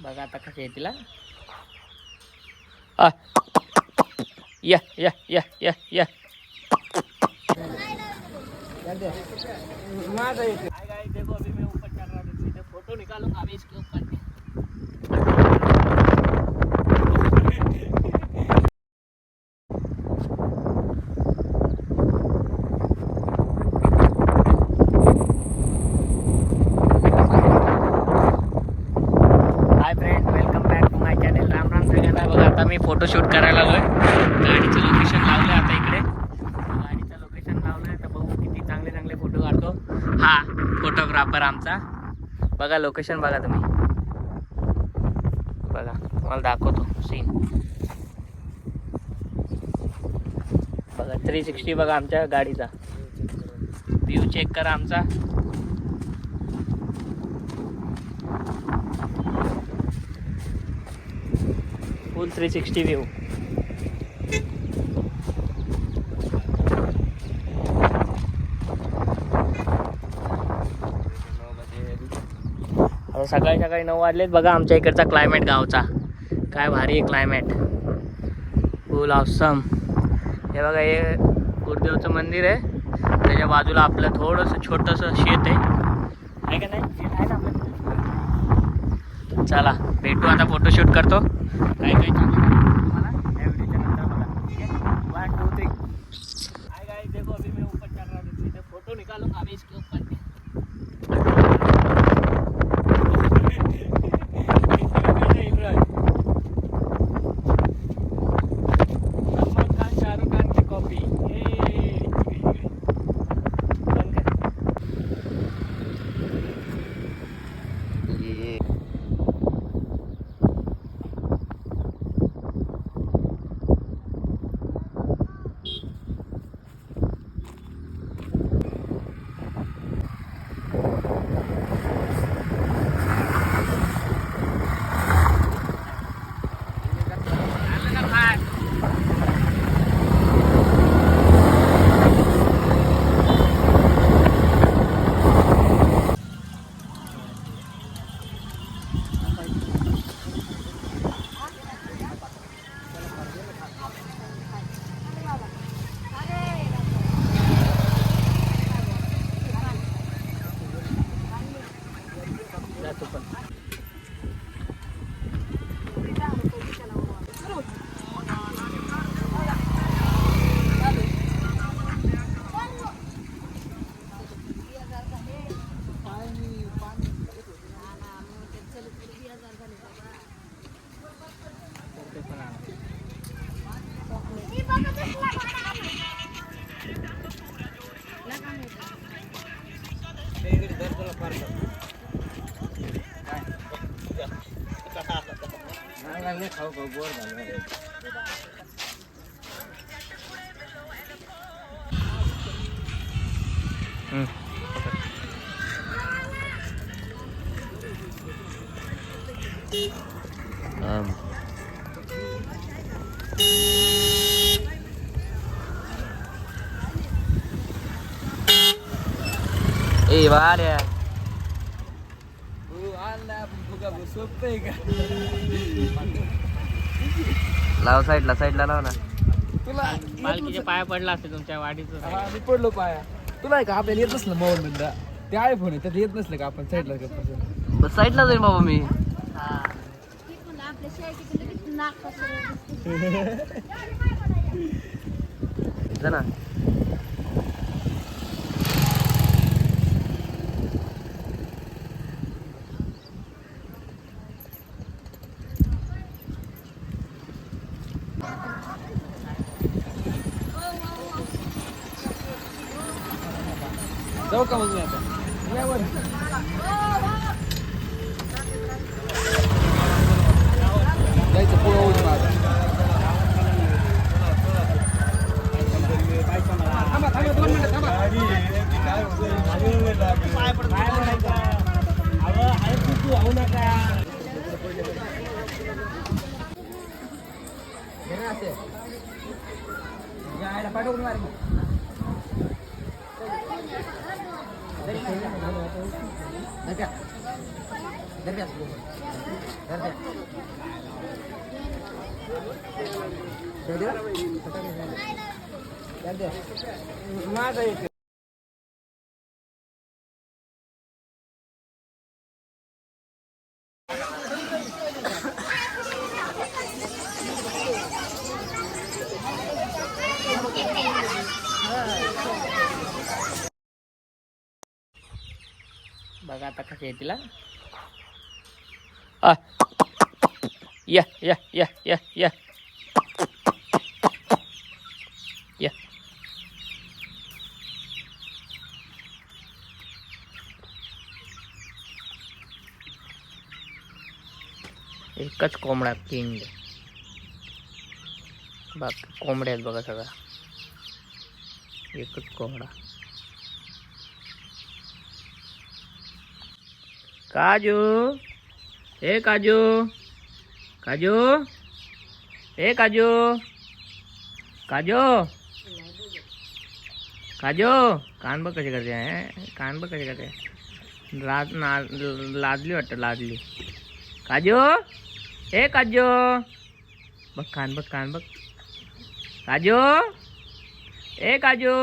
बघा आता कसे येतील हा. आ. या या या या या फोटो निकालो अभी इसके ऊपर hi friend welcome back to my channel Ram Ram सगळ्यांना. बघा आता मी फोटोशूट करायला आलोय. गाडीचं लोकेशन लावलं आता इकडे. गाडीचं लोकेशन लावलं तर बघू किती चांगले चांगले फोटो काढतो. हा फोटोग्राफर आमचा. बघा लोकेशन बघा तुम्ही. बघा तुम्हाला दाखवतो सीन बघा थ्री सिक्स्टी बघा आमच्या गाडीचा. व्ह्यू चेक करा आमचा. Full three sixty view. सकाळी सकाळी नऊ वाजलेत. बघा आमच्या इकडचा क्लायमेट गावचा. काय भारी आहे क्लायमेट फुल ऑसम हे बघा हे गुरुदेवचं मंदिर आहे. त्याच्या बाजूला आपलं थोडंसं छोटंसं शेत आहे. आहे का नाही? शेत आहे ना आपलं? चला भेटू आता फोटोशूट करतो. đây cây trồng খাও গোবর ভালো Um. Hey, buddy. लाव साईडला साईडला लाव ना. तुला पालखीच्या पाया पडला असते तुमच्या वाडीचं हा, मी पडलो पाया. तुला का आपल्याला येत नसलं मोबाईल मधला ते आयफोन आहे त्यात येत नसलं का आपण साईडला बस साईडला जाईल बाबा मी. जा ना. जाऊ का मग मी आता? यावर जायचं पुढं होऊन माझा थांबा थांबा दोन मिनिटं थांबा. पाठवून मारे मग. बघा आता कसं आहे तिला. आ. या या या या या. या. एकच कोंबडा किंग बाकी कोंबड्या आहेत बघा सगळा एकच कोंबडा. काजू हे काजू काजू हे काजू काजू काजू कान बघ कसे करते हे? कान बघ कसे करते लाद ना लादली वाटतं लादली काजू हे काजू बघ कान बघ कान बघ काजू ए काजू